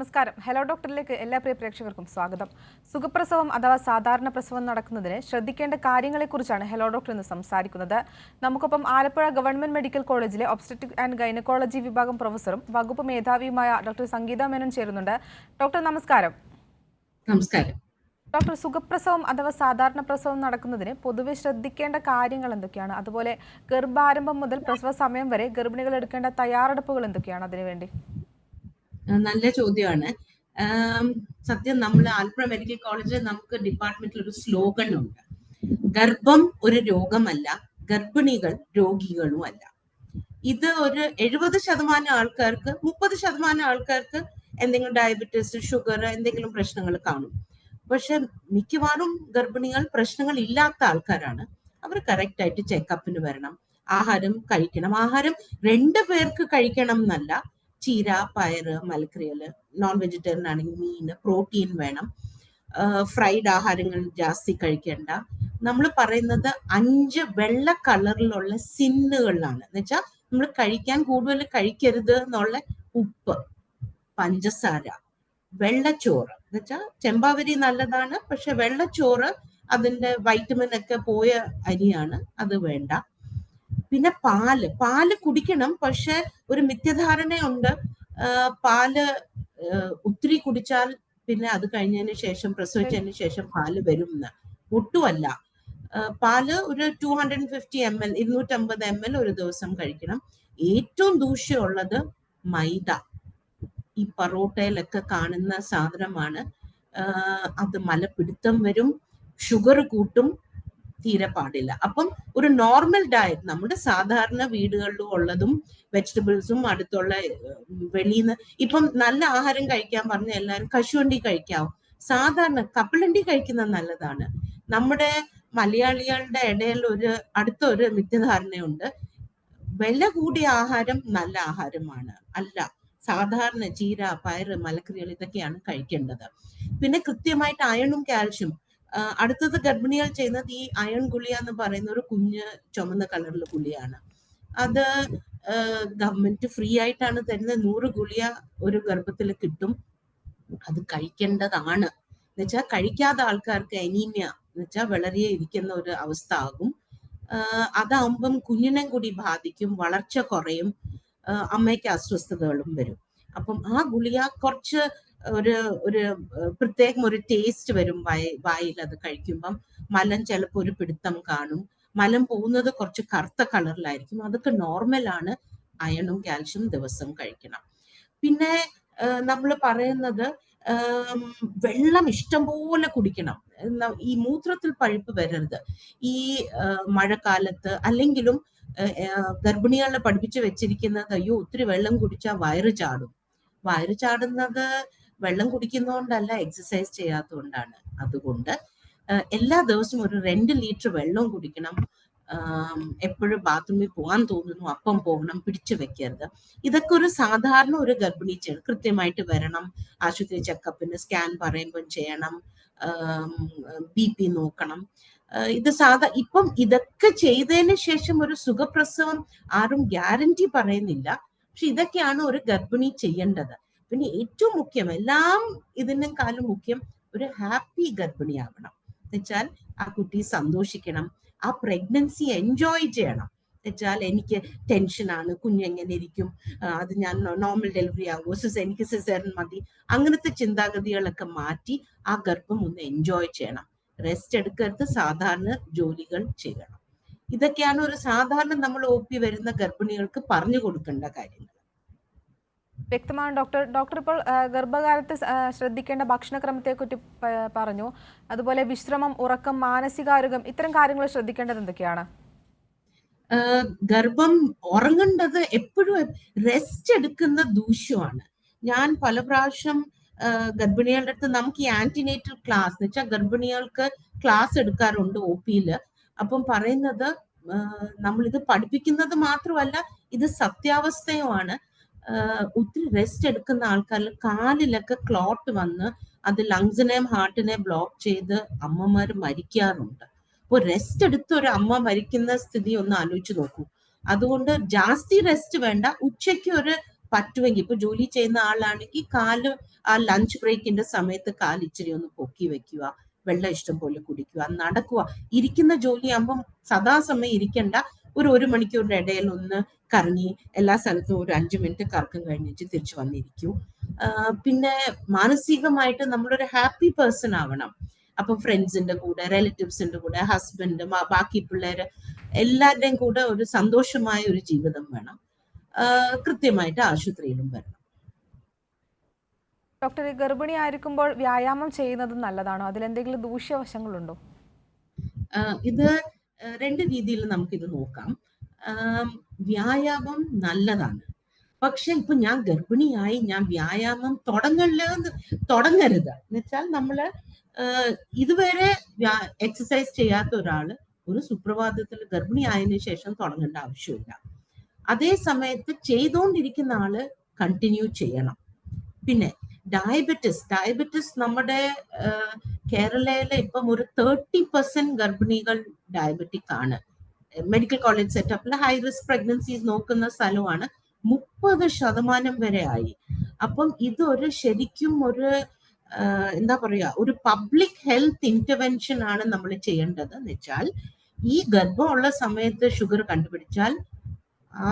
നമസ്കാരം. ഹലോ ഡോക്ടറിലേക്ക് എല്ലാ പ്രിയ പ്രേക്ഷകർക്കും സ്വാഗതം. സുഖപ്രസവം അഥവാ സാധാരണ പ്രസവം നടക്കുന്നതിന് ശ്രദ്ധിക്കേണ്ട കാര്യങ്ങളെക്കുറിച്ചാണ് ഹലോ ഡോക്ടർ ഇന്ന് സംസാരിക്കുന്നത്. നമുക്കൊപ്പം ആലപ്പുഴ ഗവൺമെന്റ് മെഡിക്കൽ കോളേജിലെ ഒബ്സ്റ്ററ്റിക് ആൻഡ് ഗൈനക്കോളജി വിഭാഗം പ്രൊഫസറും വകുപ്പ് മേധാവിയുമായ ഡോക്ടർ സംഗീത മേനോൻ ചേരുന്നുണ്ട്. ഡോക്ടർ നമസ്കാരം. നമസ്കാരം. ഡോക്ടർ സുഖപ്രസവം അഥവാ സാധാരണ പ്രസവം നടക്കുന്നതിന് പൊതുവെ ശ്രദ്ധിക്കേണ്ട കാര്യങ്ങൾ എന്തൊക്കെയാണ്? അതുപോലെ ഗർഭാരംഭം മുതൽ പ്രസവ സമയം വരെ ഗർഭിണികൾ എടുക്കേണ്ട തയ്യാറെടുപ്പുകൾ എന്തൊക്കെയാണ് അതിനുവേണ്ടി? നല്ല ചോദ്യമാണ്. സത്യം നമ്മൾ ആലപ്പുഴ മെഡിക്കൽ കോളേജിൽ നമുക്ക് ഡിപ്പാർട്ട്മെന്റിൽ ഒരു സ്ലോഗൻ ഉണ്ട്. ഗർഭം ഒരു രോഗമല്ല ഗർഭിണികൾ രോഗികളും അല്ല. ഇത് ഒരു എഴുപത് ശതമാനം ആൾക്കാർക്ക് മുപ്പത് ശതമാനം ആൾക്കാർക്ക് എന്തെങ്കിലും ഡയബറ്റീസ് ഷുഗർ എന്തെങ്കിലും പ്രശ്നങ്ങൾ കാണും. പക്ഷെ മിക്കവാറും ഗർഭിണികൾ പ്രശ്നങ്ങൾ ഇല്ലാത്ത ആൾക്കാരാണ്. അവർ കറക്റ്റ് ആയിട്ട് ചെക്കപ്പിന് വരണം. ആഹാരം കഴിക്കണം. ആഹാരം രണ്ടു പേർക്ക് കഴിക്കണം എന്നല്ല ചീര പയറ് മലക്കറികൾ നോൺ വെജിറ്റേറിയൻ ആണെങ്കിൽ മീൻ പ്രോട്ടീൻ വേണം. ഫ്രൈഡ് ആഹാരങ്ങൾ ജാസ്തി കഴിക്കേണ്ട. നമ്മൾ പറയുന്നത് അഞ്ച് വെള്ള കളറിലുള്ള സിന്നുകളിലാണ് എന്ന് വെച്ചാൽ നമ്മൾ കഴിക്കാൻ കൂടുതൽ കഴിക്കരുത് എന്നുള്ള ഉപ്പ് പഞ്ചസാര വെള്ളച്ചോറ്. എന്ന് വെച്ചാൽ ചെമ്പാവരി നല്ലതാണ് പക്ഷെ വെള്ളച്ചോറ് അതിന്റെ വൈറ്റമിൻ ഒക്കെ പോയ അരിയാണ് അത് വേണ്ട. പിന്നെ പാൽ. പാൽ കുടിക്കണം പക്ഷെ ഒരു മിഥ്യധാരണയുണ്ട്. പാൽ ഒത്തിരി കുടിച്ചാൽ പിന്നെ അത് കഴിഞ്ഞതിന് ശേഷം പ്രസവിച്ചതിന് ശേഷം പാൽ വരും എന്ന് ഒട്ടുമല്ല പാൽ ഒരു two hundred fifty M L ഇരുന്നൂറ്റമ്പത് എം എൽ ഒരു ദിവസം കഴിക്കണം. ഏറ്റവും ദൂഷ്യമുള്ളത് മൈദ. ഈ പറോട്ടയിലൊക്കെ കാണുന്ന സാധനമാണ്. അത് മലപിടുത്തം വരും ഷുഗർ കൂട്ടും തീരെ പാടില്ല. അപ്പം ഒരു നോർമൽ ഡയറ്റ് നമ്മുടെ സാധാരണ വീടുകളിലും ഉള്ളതും വെജിറ്റബിൾസും അടുത്തുള്ള വെളിയിൽ നിന്ന് ഇപ്പം നല്ല ആഹാരം കഴിക്കാൻ പറഞ്ഞ എല്ലാവരും കശുവണ്ടി കഴിക്കാവും. സാധാരണ കപ്പലണ്ടി കഴിക്കുന്നത് നല്ലതാണ്. നമ്മുടെ മലയാളികളുടെ ഇടയിൽ ഒരു അടുത്ത ഒരു മിഥ്യധാരണയുണ്ട് വില കൂടിയ ആഹാരം നല്ല ആഹാരമാണ്. അല്ല സാധാരണ ചീര പയറ് മലക്കറികൾ ഇതൊക്കെയാണ് കഴിക്കേണ്ടത്. പിന്നെ കൃത്യമായിട്ട് അയണും കാൽഷ്യം. അടുത്തത് ഗർഭിണികൾ ചെയ്യുന്നത് ഈ അയൺ ഗുളിയ എന്ന് പറയുന്ന ഒരു കുഞ്ഞ് ചുമന്ന കളറിലെ ഗുളിയാണ്. അത് ഗവൺമെന്റ് ഫ്രീ ആയിട്ടാണ് തരുന്നത്. നൂറ് ഗുളിയ ഒരു ഗർഭത്തിൽ കിട്ടും. അത് കഴിക്കേണ്ടതാണ്. എന്നുവെച്ചാൽ കഴിക്കാത്ത ആൾക്കാർക്ക് അനീമിയ എന്നുവെച്ചാൽ വളരെ ഇരിക്കുന്ന ഒരു അവസ്ഥ ആകും. അതാകുമ്പം കുഞ്ഞിനെ കൂടി ബാധിക്കും വളർച്ച കുറയും അമ്മയ്ക്ക് അസ്വസ്ഥതകളും വരും. അപ്പം ആ ഗുളിയ കുറച്ച് ഒരു ഒരു പ്രത്യേകം ഒരു ടേസ്റ്റ് വരും വായ വായിൽ അത് കഴിക്കുമ്പം. മലം ചിലപ്പോൾ ഒരു പിടുത്തം കാണും. മലം പോകുന്നത് കുറച്ച് കറുത്ത കളറിലായിരിക്കും. അതൊക്കെ നോർമലാണ് അയണും കാൽഷ്യം ദിവസം കഴിക്കണം. പിന്നെ നമ്മൾ പറയുന്നത് വെള്ളം ഇഷ്ടം പോലെ കുടിക്കണം ഈ മൂത്രത്തിൽ പഴുപ്പ് വരരുത്. ഈ മഴക്കാലത്ത് അല്ലെങ്കിലും ഗർഭിണികളെ പഠിപ്പിച്ചു വെച്ചിരിക്കുന്നത് അയ്യോ ഒത്തിരി വെള്ളം കുടിച്ചാൽ വയറ് ചാടും. വയറ് ചാടുന്നത് വെള്ളം കുടിക്കുന്നതുകൊണ്ടല്ല എക്സസൈസ് ചെയ്യാത്തതുകൊണ്ടാണ് അതുകൊണ്ട് എല്ലാ ദിവസവും ഒരു രണ്ട് ലിറ്റർ വെള്ളം കുടിക്കണം. എപ്പോഴും ബാത്റൂമിൽ പോകാൻ തോന്നുന്നു അപ്പം പോകണം പിടിച്ചു വെക്കരുത്. ഇതൊക്കെ ഒരു സാധാരണ ഒരു ഗർഭിണി കൃത്യമായിട്ട് വരണം. ആശുപത്രി ചെക്കപ്പിന് സ്കാൻ പറയുമ്പോൾ ചെയ്യണം. ബി പി നോക്കണം. ഇത് സാധാ ഇപ്പം ഇതൊക്കെ ചെയ്തതിന് ശേഷം ഒരു സുഖപ്രസവം ആരും ഗ്യാരണ്ടി പറയുന്നില്ല. പക്ഷെ ഇതൊക്കെയാണ് ഒരു ഗർഭിണി ചെയ്യേണ്ടത്. പിന്നെ ഏറ്റവും മുഖ്യം എല്ലാം ഇതിനേക്കാളും മുഖ്യം ഒരു ഹാപ്പി ഗർഭിണിയാവണം. എന്നുവെച്ചാൽ ആ കുട്ടി സന്തോഷിക്കണം ആ പ്രഗ്നൻസി എൻജോയ് ചെയ്യണം. എന്നുവെച്ചാൽ എനിക്ക് ടെൻഷനാണ് കുഞ്ഞെങ്ങനെ ഇരിക്കും അത് ഞാൻ നോർമൽ ഡെലിവറി ആകുമോ സിസ് എനിക്ക് സിസേറിൻ മതി. അങ്ങനത്തെ ചിന്താഗതികളൊക്കെ മാറ്റി ആ ഗർഭം ഒന്ന് എൻജോയ് ചെയ്യണം. റെസ്റ്റ് എടുക്കരുത് സാധാരണ ജോലികൾ ചെയ്യണം. ഇതൊക്കെയാണ് ഒരു സാധാരണ നമ്മൾ ഒ വരുന്ന ഗർഭിണികൾക്ക് പറഞ്ഞു കൊടുക്കേണ്ട കാര്യങ്ങൾ. വ്യക്തമാണ് ഡോക്ടർ ഡോക്ടർ ഇപ്പോൾ ഗർഭകാലത്ത് ശ്രദ്ധിക്കേണ്ട ഭക്ഷണക്രമത്തെക്കുറിച്ച് കുറ്റി പറഞ്ഞു. അതുപോലെ വിശ്രമം ഉറക്കം മാനസികാരോഗ്യം ഇത്തരം കാര്യങ്ങൾ ശ്രദ്ധിക്കേണ്ടത് എന്തൊക്കെയാണ്? ഗർഭം ഉറങ്ങേണ്ടത് എപ്പോഴും റെസ്റ്റ് എടുക്കുന്ന ദൂഷ്യമാണ്. ഞാൻ പല പ്രാവശ്യം ഗർഭിണികളുടെ അടുത്ത് നമുക്ക് ഈ ആന്റിനേറ്റൽ ക്ലാസ് എന്ന് വെച്ചാൽ ഗർഭിണികൾക്ക് ക്ലാസ് എടുക്കാറുണ്ട് ഒ പിയിൽ അപ്പം പറയുന്നത് നമ്മൾ ഇത് പഠിപ്പിക്കുന്നത് മാത്രമല്ല ഇത് സത്യാവസ്ഥയുമാണ്. ഒത്തിരി റെസ്റ്റ് എടുക്കുന്ന ആൾക്കാരിൽ കാലിലൊക്കെ ക്ലോട്ട് വന്ന് അത് ലങ്സിനെയും ഹാർട്ടിനെയും ബ്ലോക്ക് ചെയ്ത് അമ്മമാർ മരിക്കാറുണ്ട്. അപ്പോൾ റെസ്റ്റ് എടുത്ത് ഒരു അമ്മ മരിക്കുന്ന സ്ഥിതി ഒന്ന് ആലോചിച്ച് നോക്കൂ. അതുകൊണ്ട് ജാസ്തി റെസ്റ്റ് വേണ്ട ഉച്ചയ്ക്ക് ഒരു പറ്റുമെങ്കിൽ ഇപ്പൊ ജോലി ചെയ്യുന്ന ആളാണെങ്കിൽ കാൽ ആ ലഞ്ച് ബ്രേക്കിന്റെ സമയത്ത് കാൽ ഇച്ചിരി ഒന്ന് പൊക്കി വെക്കുക. വെള്ളം ഇഷ്ടം പോലെ കുടിക്കുക നടക്കുക. ഇരിക്കുന്ന ജോലിയാകുമ്പം സദാസമയം ഇരിക്കണ്ട. ഒരു ഒരു മണിക്കൂറിന്റെ ഇടയിൽ ഒന്ന് കറങ്ങി എല്ലാ സ്ഥലത്തും ഒരു അഞ്ചു മിനിറ്റ് കറക്കം കഴിഞ്ഞിട്ട് തിരിച്ചു വന്നിരിക്കൂ. പിന്നെ മാനസികമായിട്ട് നമ്മളൊരു ഹാപ്പി പേഴ്സൺ ആവണം. അപ്പൊ ഫ്രണ്ട്സിന്റെ കൂടെ റിലേറ്റീവ്സിന്റെ കൂടെ ഹസ്ബൻഡ് ബാക്കി പിള്ളേര് എല്ലാവരുടെയും കൂടെ ഒരു സന്തോഷമായ ഒരു ജീവിതം വേണം. കൃത്യമായിട്ട് ആശുപത്രിയിലും വരണം. ഡോക്ടർ ഈ ഗർഭിണി ആയിരിക്കുമ്പോൾ വ്യായാമം ചെയ്യുന്നത് നല്ലതാണോ? അതിലെന്തെങ്കിലും ദൂഷ്യവശങ്ങളുണ്ടോ? ഇത് രണ്ട് രീതിയിൽ നമുക്കിത് നോക്കാം. വ്യായാമം നല്ലതാണ്. പക്ഷെ ഇപ്പൊ ഞാൻ ഗർഭിണിയായി ഞാൻ വ്യായാമം തുടങ്ങല്ല തുടങ്ങരുത്. എന്നുവെച്ചാൽ നമ്മൾ ഇതുവരെ എക്സസൈസ് ചെയ്യാത്ത ഒരാൾ ഒരു സുപ്രഭാതത്തിൽ ഗർഭിണി ആയതിനു ശേഷം തുടങ്ങേണ്ട ആവശ്യമില്ല. അതേ സമയത്ത് ചെയ്തുകൊണ്ടിരിക്കുന്ന ആൾ കണ്ടിന്യൂ ചെയ്യണം. പിന്നെ ഡയബറ്റിസ് ഡയബറ്റിസ് നമ്മുടെ കേരളയിലെ ഇപ്പം ഒരു തേർട്ടി പെർസെന്റ് ഗർഭിണികൾ ഡയബറ്റിക് ആണ്. മെഡിക്കൽ കോളേജ് സെറ്റപ്പിൽ ഹൈ റിസ്ക് പ്രഗ്നൻസീസ് നോക്കുന്ന സ്ഥലമാണ്. മുപ്പത് ശതമാനം വരെ ആയി. അപ്പം ഇതൊരു ശരിക്കും ഒരു എന്താ പറയുക ഒരു പബ്ലിക് ഹെൽത്ത് ഇന്റർവെൻഷൻ ആണ് നമ്മൾ ചെയ്യേണ്ടത് എന്ന് വെച്ചാൽ ഈ ഗർഭമുള്ള സമയത്ത് ഷുഗർ കണ്ടുപിടിച്ചാൽ ആ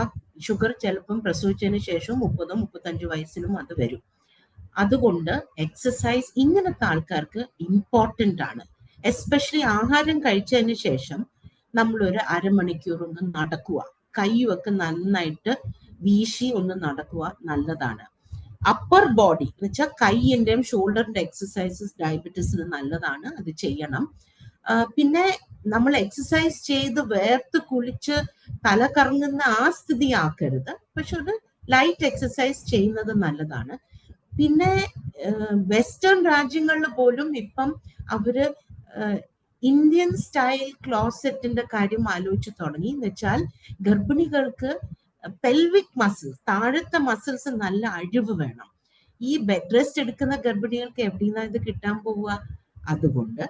ഷുഗർ ചിലപ്പം പ്രസവിച്ചതിന് ശേഷം മുപ്പതോ മുപ്പത്തഞ്ച് വയസ്സിലും അത് വരും. അതുകൊണ്ട് എക്സസൈസ് ഇങ്ങനത്തെ ആൾക്കാർക്ക് ഇമ്പോർട്ടന്റ് ആണ്. എസ്പെഷ്യലി ആഹാരം കഴിച്ചതിന് ശേഷം നമ്മൾ ഒരു അരമണിക്കൂർ ഒന്ന് നടക്കുക. കൈയൊക്കെ നന്നായിട്ട് വീശി ഒന്ന് നടക്കുക നല്ലതാണ്. അപ്പർ ബോഡി എന്ന് വെച്ചാൽ കൈയിന്റെയും ഷോൾഡറിന്റെ എക്സസൈസസ് ഡയബറ്റീസിന് നല്ലതാണ്. അത് ചെയ്യണം. പിന്നെ നമ്മൾ എക്സസൈസ് ചെയ്ത് വേർത്ത് കുളിച്ച് തല കറങ്ങുന്ന ആ സ്ഥിതി ആക്കരുത് പക്ഷെ ഒരു ലൈറ്റ് എക്സസൈസ് ചെയ്യുന്നത് നല്ലതാണ്. പിന്നെ വെസ്റ്റേൺ രാജ്യങ്ങളിൽ പോലും ഇപ്പം അവർ ഇന്ത്യൻ സ്റ്റൈൽ ക്ലോസറ്റിന്റെ കാര്യം ആലോചിച്ച് തുടങ്ങി. എന്ന് വെച്ചാൽ ഗർഭിണികൾക്ക് പെൽവിക് മസിൽസ് താഴത്തെ മസിൽസ് നല്ല അഴിവ് വേണം. ഈ ബെഡ് റെസ്റ്റ് എടുക്കുന്ന ഗർഭിണികൾക്ക് എവിടെന്നാ ഇത് കിട്ടാൻ പോവുക? അതുകൊണ്ട്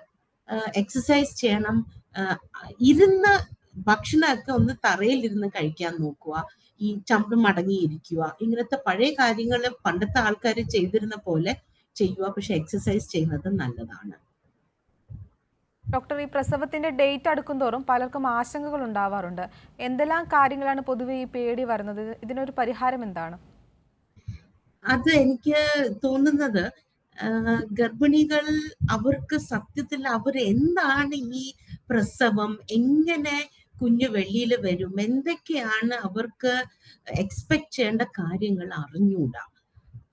എക്സസൈസ് ചെയ്യണം. ഇരുന്ന് ഭക്ഷണമൊക്കെ ഒന്ന് തറയിലിരുന്ന് കഴിക്കാൻ നോക്കുക. ഈ ചമ്പ് മടങ്ങിയിരിക്കുക. ഇങ്ങനത്തെ പഴയ കാര്യങ്ങൾ പണ്ടത്തെ ആൾക്കാർ ചെയ്തിരുന്ന പോലെ ചെയ്യുക. പക്ഷെ എക്സസൈസ് ചെയ്യുന്നത് നല്ലതാണ്. ഡോക്ടർ ഈ പ്രസവത്തിന്റെ ഡേറ്റ് അടുക്കുംതോറും പലർക്കും ആശങ്കകൾ ഉണ്ടാവാറുണ്ട്. എന്തെല്ലാം കാര്യങ്ങളാണ് പൊതുവെ ഈ പേടി വരുന്നത്? ഇതിനൊരു പരിഹാരം എന്താണ്? അത് എനിക്ക് തോന്നുന്നത് ഗർഭിണികൾ അവർക്ക് സത്യത്തിൽ അവർ എന്താണ് ഈ പ്രസവം എങ്ങനെ കുഞ്ഞ് വെള്ളിയിൽ വരും. എന്തൊക്കെയാണ് അവർക്ക് എക്സ്പെക്ട് ചെയ്യേണ്ട കാര്യങ്ങൾ അറിഞ്ഞൂടാ?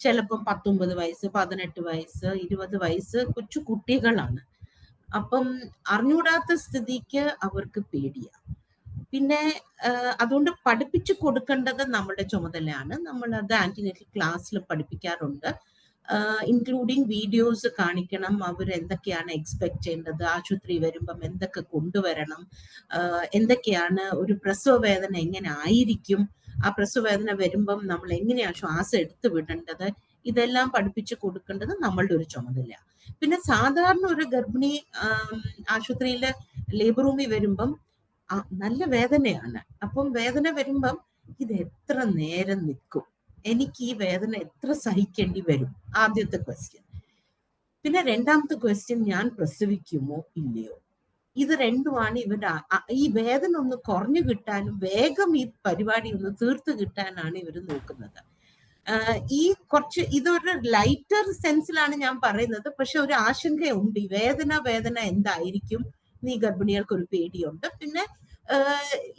ചിലപ്പോൾ പത്തൊമ്പത് വയസ്സ് പതിനെട്ട് വയസ്സ് ഇരുപത് വയസ്സ് കൊച്ചു കുട്ടികളാണ്. അപ്പം അറിഞ്ഞൂടാത്ത സ്ഥിതിക്ക് അവർക്ക് പേടിയാണ് പിന്നെ അതുകൊണ്ട് പഠിപ്പിച്ചു കൊടുക്കേണ്ടത് നമ്മുടെ ചുമതലയാണ്. നമ്മൾ അത് ആന്റിനേറ്റൽ ക്ലാസ്സിൽ പഠിപ്പിക്കാറുണ്ട്. ഇൻക്ലൂഡിങ് വീഡിയോസ് കാണിക്കണം അവർ എന്തൊക്കെയാണ് എക്സ്പെക്ട് ചെയ്യേണ്ടത് ആശുപത്രി വരുമ്പം എന്തൊക്കെ കൊണ്ടുവരണം എന്തൊക്കെയാണ് ഒരു പ്രസവ വേദന എങ്ങനെ ആയിരിക്കും ആ പ്രസവ വേദന വരുമ്പം നമ്മൾ എങ്ങനെയാണ് ശ്വാസം എടുത്തു വിടേണ്ടത് ഇതെല്ലാം പഠിപ്പിച്ചു കൊടുക്കേണ്ടത് നമ്മളുടെ ഒരു ചുമതല. പിന്നെ സാധാരണ ഒരു ഗർഭിണി ആശുപത്രിയിൽ ലേബർ റൂമിൽ വരുമ്പം നല്ല വേദനയാണ്. അപ്പം വേദന വരുമ്പം ഇത് എത്ര നേരം നിൽക്കും? എനിക്ക് ഈ വേദന എത്ര സഹിക്കേണ്ടി വരും? ആദ്യത്തെ ക്വസ്റ്റ്യൻ പിന്നെ രണ്ടാമത്തെ ക്വസ്റ്റ്യൻ ഞാൻ പ്രസവിക്കുമോ ഇല്ലയോ? ഇത് രണ്ടുമാണ് ഇവരുടെ ഈ വേദന ഒന്ന് കുറഞ്ഞു കിട്ടാനും വേഗം ഈ പരിപാടി ഒന്ന് തീർത്ത് കിട്ടാനാണ് ഇവർ നോക്കുന്നത്. ഈ കുറച്ച് ഇതൊരു ലൈറ്റർ സെൻസിലാണ് ഞാൻ പറയുന്നത്. പക്ഷെ ഒരു ആശങ്കയുണ്ട്. ഈ വേദന വേദന എന്തായിരിക്കും? നീ ഗർഭിണികൾക്ക് ഒരു പേടിയുണ്ട്. പിന്നെ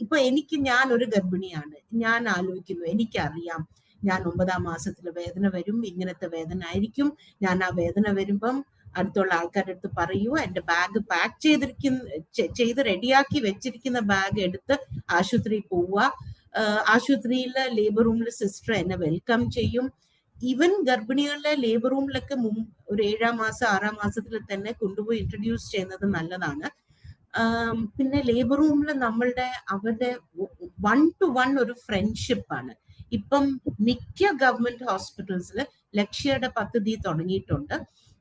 ഇപ്പൊ എനിക്ക് ഞാൻ ഒരു ഗർഭിണിയാണ്. ഞാൻ ആലോചിക്കുന്നു. എനിക്കറിയാം. ഞാൻ ഒമ്പതാം മാസത്തിൽ വേദന വരും ഇങ്ങനത്തെ വേദന ആയിരിക്കും. ഞാൻ ആ വേദന വരുമ്പം അടുത്തുള്ള ആൾക്കാരുടെ അടുത്ത് പറയൂ എന്റെ ബാഗ് പാക്ക് ചെയ്തിരിക്കുന്ന ചെയ്ത് റെഡിയാക്കി വെച്ചിരിക്കുന്ന ബാഗ് എടുത്ത് ആശുപത്രിയിൽ പോവുക. ആശുപത്രിയിലെ ലേബർ റൂമിലെ സിസ്റ്റർ എന്നെ വെൽക്കം ചെയ്യും. ഈവൻ ഗർഭിണികളുടെ ലേബർ റൂമിലൊക്കെ മുമ്പ് ഒരു ഏഴാം മാസം ആറാം മാസത്തിൽ തന്നെ കൊണ്ടുപോയി ഇൻട്രൊഡ്യൂസ് ചെയ്യുന്നത് നല്ലതാണ്. പിന്നെ ലേബർ റൂമിൽ നമ്മളുടെ അവരുടെ വൺ ടു വൺ ഒരു ഫ്രണ്ട്ഷിപ്പ് ആണ്. ഇപ്പം മിക്ക ഗവൺമെന്റ് ഹോസ്പിറ്റൽസിൽ ലക്ഷ്യയുടെ പദ്ധതി തുടങ്ങിയിട്ടുണ്ട്.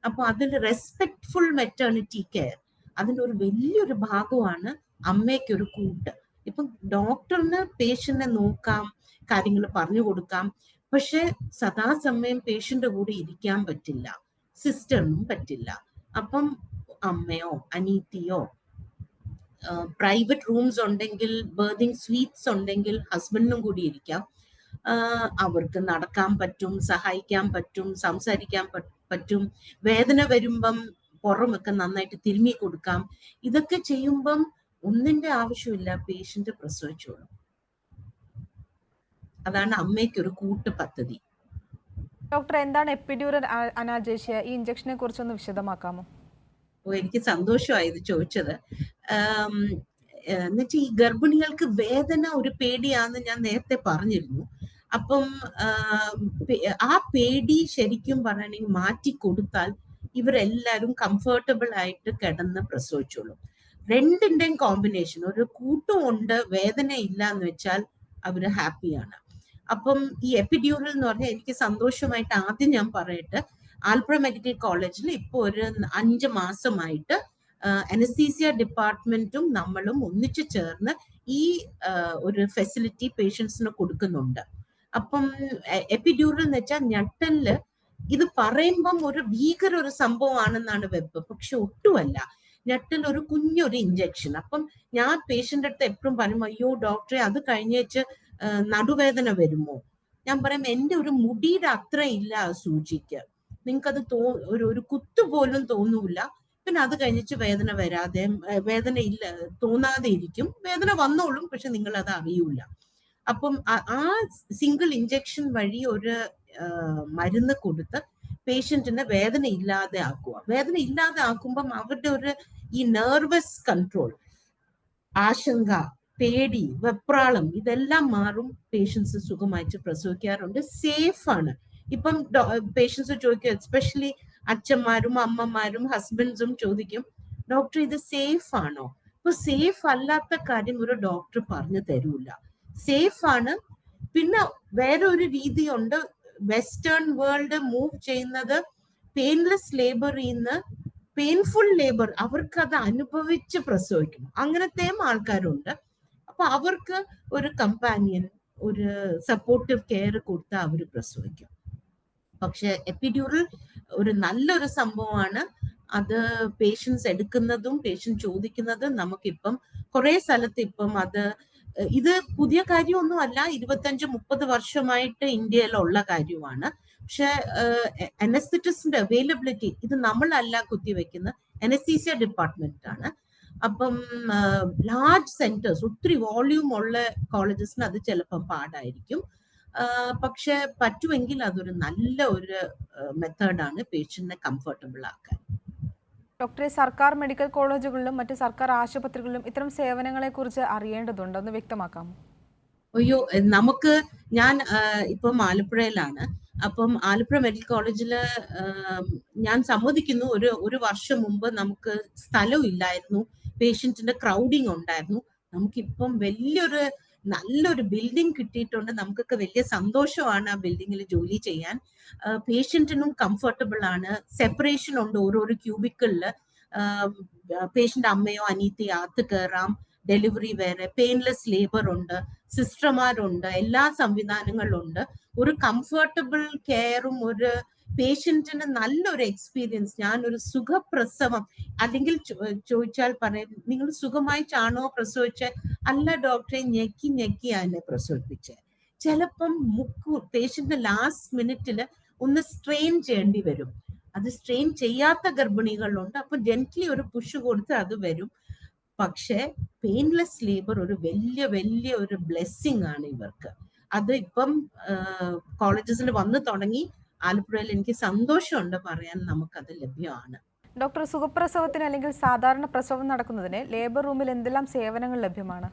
അപ്പൊ അതിൽ റെസ്പെക്ട്ഫുൾ മെറ്റേണിറ്റി കെയർ അതിന്റെ ഒരു വലിയൊരു ഭാഗമാണ് അമ്മയ്ക്ക് ഒരു കൂട്ട്. ഇപ്പം ഡോക്ടറിന് പേഷ്യന്റിനെ നോക്കാം കാര്യങ്ങൾ പറഞ്ഞു കൊടുക്കാം. പക്ഷെ സദാസമയം പേഷ്യന്റ് കൂടെ ഇരിക്കാൻ പറ്റില്ല. സിസ്റ്ററിനും പറ്റില്ല. അപ്പം അമ്മയോ അനീത്തിയോ പ്രൈവറ്റ് റൂംസ് ഉണ്ടെങ്കിൽ ബേർതിങ് സ്വീറ്റ്സ് ഉണ്ടെങ്കിൽ ഹസ്ബൻഡിനും കൂടി ഇരിക്കാം. അവർക്ക് നടക്കാൻ പറ്റും സഹായിക്കാൻ പറ്റും സംസാരിക്കാൻ പറ്റും. വേദന വരുമ്പം പുറമൊക്കെ നന്നായിട്ട് തിരുമ്മി കൊടുക്കാം. ഇതൊക്കെ ചെയ്യുമ്പം ഒന്നിന്റെ ആവശ്യമില്ല പേഷ്യന്റ് പ്രസവിച്ചോളും. അതാണ് അമ്മയ്ക്ക് ഒരു കൂട്ട് പദ്ധതി. ഡോക്ടർ എന്താണ് എപ്പിഡ്യൂറൽ അനാജേഷ്യ? ഈ ഇഞ്ചക്ഷനെ കുറിച്ച് ഒന്ന് വിശദമാക്കാമോ? ഓ എനിക്ക് സന്തോഷമായി ഇത് ചോദിച്ചത്. എന്നുവെച്ചാൽ ഈ ഗർഭിണികൾക്ക് വേദന ഒരു പേടിയാന്ന് ഞാൻ നേരത്തെ പറഞ്ഞിരുന്നു. അപ്പം ആ പേടി ശരിക്കും പറയണെങ്കിൽ മാറ്റി കൊടുത്താൽ ഇവരെല്ലാരും കംഫർട്ടബിൾ ആയിട്ട് കിടന്ന് പ്രസവിച്ചോളും. രണ്ടിന്റെയും കോമ്പിനേഷൻ ഒരു കൂട്ടുമുണ്ട് വേദന ഇല്ല എന്ന് വെച്ചാൽ അവർ ഹാപ്പിയാണ് അപ്പം ഈ എപ്പിഡ്യൂറൽ എന്ന് പറഞ്ഞാൽ എനിക്ക് സന്തോഷമായിട്ട് ആദ്യം ഞാൻ പറയട്ടെ ആൽപ്ര മെഡിക്കൽ കോളേജിൽ ഇപ്പോൾ ഒരു അഞ്ച് മാസമായിട്ട് അനസ്തീസിയ ഡിപ്പാർട്ട്മെന്റും നമ്മളും ഒന്നിച്ചു ചേർന്ന് ഈ ഒരു ഫെസിലിറ്റി പേഷ്യൻസിന് കൊടുക്കുന്നുണ്ട്. അപ്പം എപ്പിഡ്യൂറൽ എന്ന് വെച്ചാൽ ഞെട്ടലിൽ ഇത് പറയുമ്പം ഒരു ഭീകര ഒരു സംഭവമാണെന്നാണ് വെബ് പക്ഷെ ഒട്ടുമല്ല. ഞെട്ടൽ ഒരു കുഞ്ഞൊരു ഇഞ്ചക്ഷൻ അപ്പം ഞാൻ പേഷ്യന്റ് അടുത്ത് എപ്പോഴും പറയും അയ്യോ ഡോക്ടറെ അത് കഴിഞ്ഞേച്ച് നടുവേദന വരുമോ? ഞാൻ പറയും എന്റെ ഒരു മുടിയുടെ അത്ര ഇല്ല സൂചിക്ക്. നിങ്ങൾക്കത് തോ ഒരു ഒരു കുത്തു പോലും തോന്നൂല. പിന്നെ അത് കഴിഞ്ഞിട്ട് വേദന വരാതെ വേദന ഇല്ല തോന്നാതെ ഇരിക്കും. വേദന വന്നോളും പക്ഷെ നിങ്ങൾ അത് അറിയൂല. അപ്പം ആ- സിംഗിൾ ഇഞ്ചക്ഷൻ വഴി ഒരു മരുന്ന് കൊടുത്ത് പേഷ്യന്റിനെ വേദന ഇല്ലാതെ ആക്കുക വേദന ഇല്ലാതെ ആക്കുമ്പം അവരുടെ ഒരു ഈ നെർവസ് കൺട്രോൾ ആശങ്ക പേടി വെപ്രാളം ഇതെല്ലാം മാറും. പേഷ്യൻസ് സുഖമായിട്ട് പ്രസവിക്കാറുണ്ട്. സേഫ് ആണ്. ഇപ്പം പേഷ്യൻസ് ചോദിക്കും എസ്പെഷ്യലി അച്ഛന്മാരും അമ്മമാരും ഹസ്ബൻഡ്സും ചോദിക്കും ഡോക്ടർ ഇത് സേഫ് ആണോ? ഇപ്പൊ സേഫ് അല്ലാത്ത കാര്യം ഒരു ഡോക്ടർ പറഞ്ഞു തരൂല. സേഫ് ആണ്. പിന്നെ വേറെ ഒരു രീതിയുണ്ട്. വെസ്റ്റേൺ വേൾഡ് മൂവ് ചെയ്യുന്നത് പെയിൻലെസ് ലേബറിൽ നിന്ന് പെയിൻഫുൾ ലേബർ അവർക്ക് അത് അനുഭവിച്ച് പ്രസവിക്കണം അങ്ങനത്തെയും ആൾക്കാരുണ്ട്. അപ്പൊ അവർക്ക് ഒരു കമ്പാനിയൻ ഒരു സപ്പോർട്ടീവ് കെയർ കൊടുത്താൽ അവർ പ്രസവിക്കും. പക്ഷെ എപ്പിഡ്യൂറൽ ഒരു നല്ലൊരു സംഭവമാണ്. അത് പേഷ്യൻസ് എടുക്കുന്നതും പേഷ്യൻസ് ചോദിക്കുന്നതും നമുക്കിപ്പം കുറെ സ്ഥലത്ത് ഇപ്പം അത് ഇത് പുതിയ കാര്യമൊന്നും അല്ല ഇരുപത്തഞ്ച് മുപ്പത് വർഷമായിട്ട് ഇന്ത്യയിലുള്ള കാര്യമാണ്. പക്ഷെ അനസ്തിറ്റിസിന്റെ അവൈലബിലിറ്റി ഇത് നമ്മളല്ല കുത്തിവെക്കുന്ന അനസ്തീസിയ ഡിപ്പാർട്ട്മെന്റ് ആണ്. അപ്പം ലാർജ് സെന്റേഴ്സ് ഒത്തിരി വോള്യൂം ഉള്ള കോളേജസിന് അത് ചിലപ്പം പാടായിരിക്കും. പക്ഷെ പറ്റുമെങ്കിൽ അതൊരു നല്ല ഒരു മെത്തേഡാണ് പേഷ്യന്റിനെ കംഫർട്ടബിൾ ആക്കാൻ. ഡോക്ടറെ സർക്കാർ മെഡിക്കൽ കോളേജുകളിലും മറ്റ് സർക്കാർ ആശുപത്രികളിലും ഇത്തരം സേവനങ്ങളെ കുറിച്ച് അറിയേണ്ടതുണ്ട് ഒന്ന് വ്യക്തമാക്കാമോ അയ്യോ നമുക്ക് ഞാൻ ഇപ്പം ആലപ്പുഴയിലാണ്. അപ്പം ആലപ്പുഴ മെഡിക്കൽ കോളേജിൽ ഞാൻ സമ്മതിക്കുന്നു. ഒരു ഒരു വർഷം മുമ്പ് നമുക്ക് സ്ഥലവും ഇല്ലായിരുന്നു. പേഷ്യന്റിന്റെ ക്രൗഡിങ് ഉണ്ടായിരുന്നു. നമുക്കിപ്പം വലിയൊരു നല്ലൊരു ബിൽഡിംഗ് കിട്ടിയിട്ടുണ്ട്. നമുക്കൊക്കെ വലിയ സന്തോഷമാണ് ആ ബിൽഡിങ്ങിൽ ജോലി ചെയ്യാൻ. പേഷ്യന്റിനും കംഫർട്ടബിൾ ആണ്. സെപ്പറേഷൻ ഉണ്ട് ഓരോരോ ക്യൂബിക്കളിൽ പേഷ്യന്റ് അമ്മയോ അനീത്തിയോ അകത്ത് കയറാം ഡെലിവറി വേറെ. പെയിൻലെസ് ലേബർ ഉണ്ട്. സിസ്റ്റർമാരുണ്ട് എല്ലാ സംവിധാനങ്ങളുണ്ട് ഒരു കംഫർട്ടബിൾ കെയറും ഒരു പേഷ്യന്റിന് നല്ലൊരു എക്സ്പീരിയൻസ് ഞാൻ ഒരു സുഖപ്രസവം അല്ലെങ്കിൽ ചോദിച്ചാൽ പറയും നിങ്ങൾ സുഖമായി ചാണോ പ്രസവിച്ചത് അല്ല ഡോക്ടറെ ഞെക്കി ഞെക്കിയാണ് പ്രസവിപ്പിച്ചത് ചിലപ്പം മുക്കു പേഷ്യന്റ് ലാസ്റ്റ് മിനിറ്റിൽ ഒന്ന് സ്ട്രെയിൻ ചെയ്യേണ്ടി വരും. അത് സ്ട്രെയിൻ ചെയ്യാത്ത ഗർഭിണികളുണ്ട് അപ്പൊ ജെന്റ്ലി ഒരു പുഷ് കൊടുത്ത് അത് വരും. പക്ഷെ പെയിൻലെസ് ലേബർ ഒരു വലിയ വലിയ ഒരു ബ്ലെസ്സിങ് ആണ് ഇവർക്ക്. അത് ഇപ്പം കോളേജസിൽ വന്നു തുടങ്ങി ആലപ്പുഴയിൽ എനിക്ക് സന്തോഷമുണ്ട് പറയാൻ നമുക്കത് ലഭ്യമാണ്. ഡോക്ടർ സുഖപ്രസവത്തിന് അല്ലെങ്കിൽ സാധാരണ പ്രസവം നടക്കുന്നതിന് ലേബർ റൂമിൽ എന്തെല്ലാം സേവനങ്ങൾ ലഭ്യമാണ്?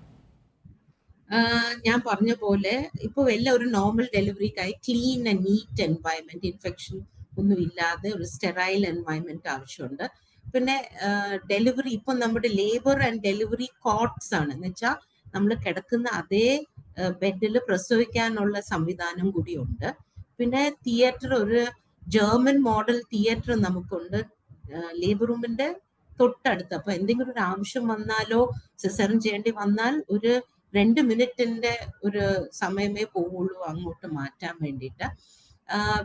ഞാൻ പറഞ്ഞ പോലെ ഇപ്പൊ എല്ലാം ഒരു നോർമൽ ഡെലിവറിക്കായി clean and neat environment infection ഒന്നും ഇല്ലാതെ ഒരു സ്റ്റെറൈൽ എൻവയൺമെന്റ് ആവശ്യമുണ്ട്. പിന്നെ ഡെലിവറി ഇപ്പൊ നമ്മുടെ ലേബർ ആൻഡ് ഡെലിവറി കോട്ട്സ് ആണ്. എന്ന് വെച്ചാൽ നമ്മൾ കിടക്കുന്ന അതേ ബെഡിൽ പ്രസവിക്കാനുള്ള സംവിധാനം കൂടിയുണ്ട് പിന്നെ തിയേറ്റർ ഒരു ജർമ്മൻ മോഡൽ തിയേറ്റർ നമുക്കുണ്ട്. ലേബർ റൂമിന്റെ തൊട്ടടുത്ത്. അപ്പൊ എന്തെങ്കിലും ഒരു ആവശ്യം വന്നാലോ സിസറിൻ ചെയ്യേണ്ടി വന്നാൽ ഒരു രണ്ട് മിനിറ്റിന്റെ ഒരു സമയമേ പോവുള്ളൂ അങ്ങോട്ട് മാറ്റാൻ വേണ്ടിയിട്ട്.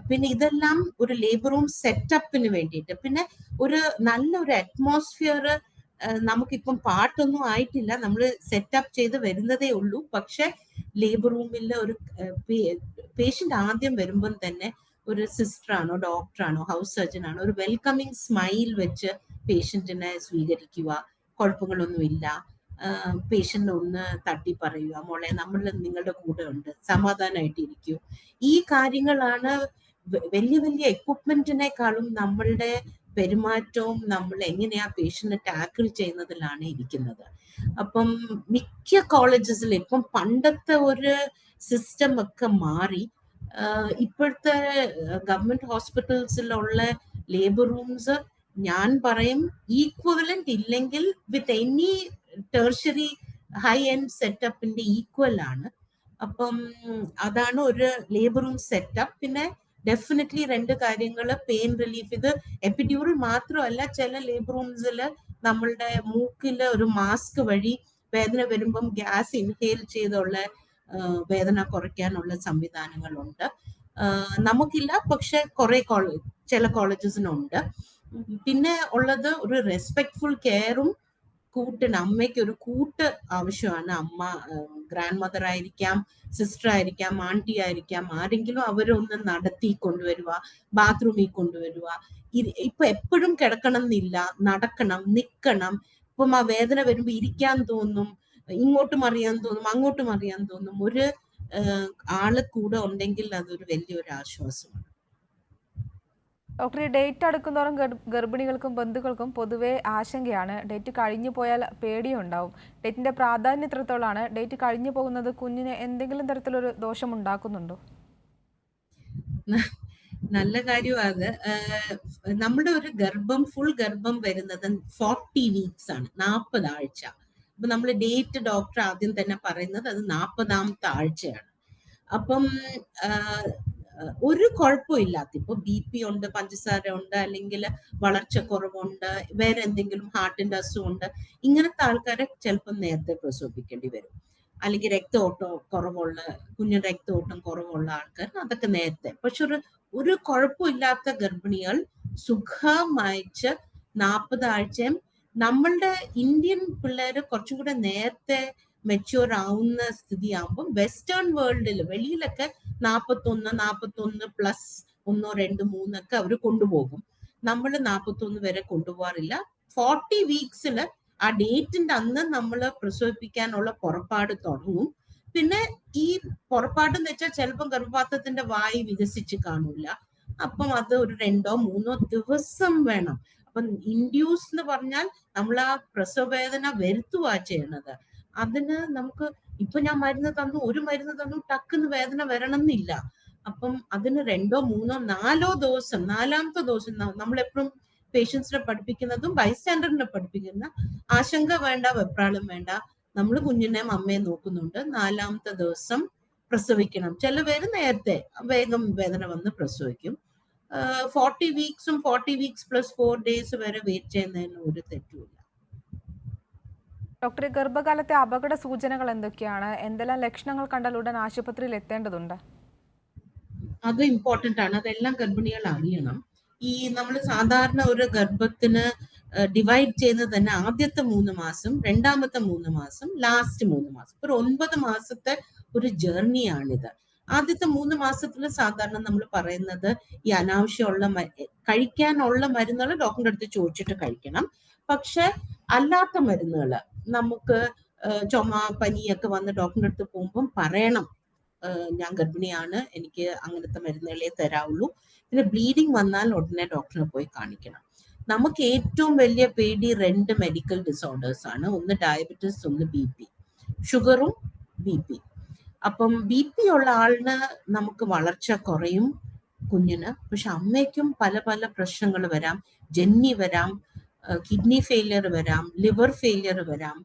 പിന്നെ ഇതെല്ലാം ഒരു ലേബർ റൂം സെറ്റപ്പിന് വേണ്ടിയിട്ട്. പിന്നെ ഒരു നല്ലൊരു അറ്റ്മോസ്ഫിയർ നമുക്കിപ്പം പാട്ടൊന്നും ആയിട്ടില്ല. നമ്മൾ സെറ്റപ്പ് ചെയ്ത് വരുന്നതേ ഉള്ളൂ. പക്ഷെ ലേബർ റൂമിൽ ഒരു പേഷ്യന്റ് ആദ്യം വരുമ്പം തന്നെ ഒരു സിസ്റ്ററാണോ ഡോക്ടറാണോ ഹൗസ് സർജൻ ആണോ ഒരു വെൽക്കമിങ് സ്മൈൽ വെച്ച് പേഷ്യന്റിനെ സ്വീകരിക്കുക. കുഴപ്പങ്ങളൊന്നുമില്ല. പേഷ്യന്റ് ഒന്ന് തട്ടി പറയുക. മോളെ നമ്മൾ നിങ്ങളുടെ കൂടെ ഉണ്ട്. സമാധാനമായിട്ട് ഇരിക്കൂ ഈ കാര്യങ്ങളാണ് വലിയ വലിയ എക്വിപ്മെന്റിനേക്കാളും നമ്മളുടെ പെരുമാറ്റവും നമ്മൾ എങ്ങനെയാ പേഷ്യന്റ് ടാക്കിൾ ചെയ്യുന്നതിലാണ് ഇരിക്കുന്നത്. അപ്പം മിക്ക കോളേജസിൽ ഇപ്പം പണ്ടത്തെ ഒരു സിസ്റ്റം ഒക്കെ മാറി ഇപ്പോഴത്തെ ഗവൺമെന്റ് ഹോസ്പിറ്റൽസിലുള്ള ലേബർ റൂംസ് ഞാൻ പറയും ഈക്വലന്റ് ഇല്ലെങ്കിൽ with any tertiary high end സെറ്റപ്പിന്റെ equal ആണ്. അപ്പം അതാണ് ഒരു ലേബർ റൂം സെറ്റപ്പ് പിന്നെ ഡെഫിനറ്റ്ലി രണ്ട് കാര്യങ്ങൾ പെയിൻ റിലീഫ് ഇത് എപ്പിഡ്യൂറൽ മാത്രമല്ല ചില ലേബർ റൂംസിൽ നമ്മളുടെ മൂക്കിൽ ഒരു മാസ്ക് വഴി വേദന വരുമ്പം ഗ്യാസ് ഇൻഹെയിൽ ചെയ്തുള്ള വേദന കുറയ്ക്കാനുള്ള സംവിധാനങ്ങളുണ്ട്. നമുക്കില്ല പക്ഷെ കുറെ കോളേജ് ചില കോളേജസിനുണ്ട് പിന്നെ ഉള്ളത് ഒരു റെസ്പെക്ട്ഫുൾ കെയറും കൂട്ടിന് അമ്മയ്ക്ക് ഒരു കൂട്ട് ആവശ്യമാണ്. അമ്മ ഗ്രാൻഡ് മദർ ആയിരിക്കാം സിസ്റ്റർ ആയിരിക്കാം ആന്റി ആയിരിക്കാം ആരെങ്കിലും അവരൊന്ന് നടത്തി കൊണ്ടുവരിക ബാത്റൂമിൽ കൊണ്ടുവരിക ഇപ്പൊ എപ്പോഴും കിടക്കണം എന്നില്ല നടക്കണം നിക്കണം. ഇപ്പം ആ വേദന വരുമ്പോ ഇരിക്കാൻ തോന്നും ഇങ്ങോട്ടും അറിയാൻ തോന്നും അങ്ങോട്ടും അറിയാൻ തോന്നും. ഒരു ആൾ കൂടെ ഉണ്ടെങ്കിൽ അതൊരു വലിയൊരു ആശ്വാസമാണ്. ഡോക്ടർ ഡേറ്റ് അടുക്കുന്നതോറും ഗർഭിണികൾക്കും ബന്ധുക്കൾക്കും പൊതുവേ ആശങ്കയാണ്. ഡേറ്റ് കഴിഞ്ഞു പോയാൽ പേടിയുണ്ടാവും. ഡേറ്റിന്റെ പ്രാധാന്യം എത്രത്തോളാണ് ഡേറ്റ് കഴിഞ്ഞു പോകുന്നത് കുഞ്ഞിന് എന്തെങ്കിലും തരത്തിലൊരു ദോഷം ഉണ്ടാക്കുന്നുണ്ടോ നല്ല കാര്യമാണ്. നമ്മുടെ ഒരു ഗർഭം ഫുൾ ഗർഭം വരുന്നത് ഫോർട്ടി വീക്സ് ആണ്. നാൽപ്പത് ആഴ്ച അപ്പൊ നമ്മൾ ഡേറ്റ് ഡോക്ടർ ആദ്യം തന്നെ പറയുന്നത് അത് നാൽപ്പതാമത്തെ ആഴ്ചയാണ്. അപ്പം ആഹ്, കുഴപ്പവും ഇല്ലാത്ത ഇപ്പൊ ബി പി ഉണ്ട് പഞ്ചസാര ഉണ്ട് അല്ലെങ്കിൽ വളർച്ച കുറവുണ്ട് വേറെ എന്തെങ്കിലും ഹാർട്ടിന്റെ അസുഖം ഉണ്ട് ഇങ്ങനത്തെ ആൾക്കാരെ ചിലപ്പോൾ നേരത്തെ പ്രസവിപ്പിക്കേണ്ടി വരും. അല്ലെങ്കിൽ രക്തഓട്ടം കുറവുള്ള കുഞ്ഞു രക്തഓട്ടം കുറവുള്ള ആൾക്കാർ അതൊക്കെ നേരത്തെ. പക്ഷെ ഒരു ഒരു കുഴപ്പമില്ലാത്ത ഗർഭിണികൾ സുഖമായിച്ച് നാൽപ്പത് ആഴ്ചയും നമ്മളുടെ ഇന്ത്യൻ പിള്ളേര് കുറച്ചും കൂടെ നേരത്തെ മെച്യൂർ ആവുന്ന സ്ഥിതിയാകുമ്പോൾ വെസ്റ്റേൺ വേൾഡിൽ വെളിയിലൊക്കെ നാൽപ്പത്തൊന്ന് നാൽപ്പത്തൊന്ന് പ്ലസ് ഒന്നോ രണ്ട് മൂന്നൊക്കെ അവർ കൊണ്ടുപോകും. നമ്മൾ നാൽപ്പത്തൊന്ന് വരെ കൊണ്ടുപോകാറില്ല. ഫോർട്ടി വീക്സിൽ ആ ഡേറ്റിന്റെ അന്ന് നമ്മൾ പ്രസവിപ്പിക്കാനുള്ള പുറപ്പാട് തുടങ്ങും. പിന്നെ ഈ പുറപ്പാട് എന്ന് വെച്ചാൽ ചിലപ്പം ഗർഭപാത്രത്തിന്റെ വായി വികസിച്ച് കാണൂല. അപ്പം അത് ഒരു രണ്ടോ മൂന്നോ ദിവസം വേണം. അപ്പം ഇൻഡ്യൂസ് എന്ന് പറഞ്ഞാൽ നമ്മൾ ആ പ്രസവവേദന വരുത്തുക ചെയ്യണത്. അതിന് നമുക്ക് ഇപ്പൊ ഞാൻ മരുന്ന് തന്നു ഒരു മരുന്ന് തന്നു ടക്കുന്ന് വേദന വരണം എന്നില്ല അപ്പം അതിന് രണ്ടോ മൂന്നോ നാലോ ദിവസം നാലാമത്തെ ദിവസം നമ്മൾ എപ്പോഴും പേഷ്യൻസിനെ പഠിപ്പിക്കുന്നതും ബൈസ്റ്റാൻഡറിനെ പഠിപ്പിക്കുന്ന ആശങ്ക വേണ്ട വെപ്രാളം വേണ്ട നമ്മൾ കുഞ്ഞിനെയും അമ്മയെ നോക്കുന്നുണ്ട്. നാലാമത്തെ ദിവസം പ്രസവിക്കണം. ചില പേര് നേരത്തെ വേഗം വേദന വന്ന് പ്രസവിക്കും. Forty വീക്സും forty weeks plus four days വരെ വെയിറ്റ് ചെയ്യുന്നതിന് ഒരു തെറ്റുമില്ല ഡോക്ടറെ ഗർഭകാലത്തെ അപകട സൂചനകൾ എന്തൊക്കെയാണ്? എന്തെല്ലാം ലക്ഷണങ്ങൾ കണ്ടാൽ ഉടൻ ആശുപത്രിയിൽ എത്തേണ്ടതുണ്ട്? അത് ഇമ്പോർട്ടന്റ് ആണ്. അതെല്ലാം ഗർഭിണികൾ അറിയണം. ഈ നമ്മൾ സാധാരണ ഒരു ഗർഭത്തിന് ഡിവൈഡ് ചെയ്യുന്നത് തന്നെ ആദ്യത്തെ മൂന്ന് മാസം രണ്ടാമത്തെ മൂന്ന് മാസം ലാസ്റ്റ് മൂന്ന് മാസം. ഒരു ഒൻപത് മാസത്തെ ഒരു ജേർണിയാണിത് ആദ്യത്തെ മൂന്ന് മാസത്തിൽ സാധാരണ നമ്മൾ പറയുന്നത് ഈ അനാവശ്യമുള്ള കഴിക്കാനുള്ള മരുന്നുകൾ ഡോക്ടറിന്റെ അടുത്ത് ചോദിച്ചിട്ട് കഴിക്കണം. പക്ഷെ അല്ലാത്ത മരുന്നുകൾ നമുക്ക് ചുമ പനിയൊക്കെ വന്ന് ഡോക്ടറിന്റെ അടുത്ത് പോകുമ്പം പറയണം. ഞാൻ ഗർഭിണിയാണ് എനിക്ക് അങ്ങനത്തെ മരുന്നുകളെ തരാവുള്ളൂ. പിന്നെ ബ്ലീഡിങ് വന്നാൽ ഉടനെ ഡോക്ടറെ പോയി കാണിക്കണം. നമുക്ക് ഏറ്റവും വലിയ പേടി രണ്ട് മെഡിക്കൽ ഡിസോർഡേഴ്സ് ആണ്. ഒന്ന് ഡയബറ്റിസ് ഒന്ന് ബി പി. ഷുഗറും ബി പി. അപ്പം ബി പി ഉള്ള ആളിന് നമുക്ക് വളർച്ച കുറയും കുഞ്ഞിന്. പക്ഷെ അമ്മയ്ക്കും പല പല പ്രശ്നങ്ങൾ വരാം. ജന്നി വരാം. കിഡ്നി ഫെയിലിയർ വരാം ലിവർ ഫെയിലിയർ വരാം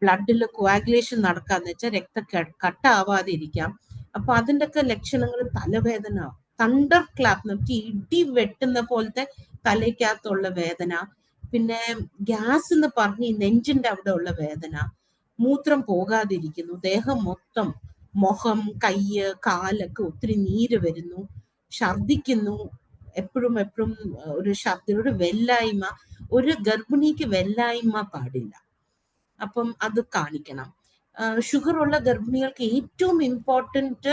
ബ്ലഡിൽ കോഗുലേഷൻ നടക്കാന്ന് വെച്ചാൽ രക്ത കട്ടാവാതിരിക്കാം. അപ്പൊ അതിന്റെ ഒക്കെ ലക്ഷണങ്ങൾ തലവേദന തണ്ടർ ക്ലാപ്പ് നമുക്ക് ഇടി വെട്ടുന്ന പോലത്തെ തലയ്ക്കകത്തുള്ള വേദന പിന്നെ ഗ്യാസ് എന്ന് പറഞ്ഞ് നെഞ്ചിന്റെ അവിടെ ഉള്ള വേദന മൂത്രം പോകാതിരിക്കുന്നു ദേഹം മൊത്തം മുഖം കയ്യ് കാലൊക്കെ ഒത്തിരി നീര് വരുന്നു ഛർദിക്കുന്നു എപ്പോഴും എപ്പോഴും ഒരു ഛർദിയുടെ വെല്ലായ്മ ഒരു ഗർഭിണിക്ക് വെല്ലായ്മ പാടില്ല. അപ്പം അത് കാണിക്കണം. ഷുഗർ ഉള്ള ഗർഭിണികൾക്ക് ഏറ്റവും ഇമ്പോർട്ടന്റ്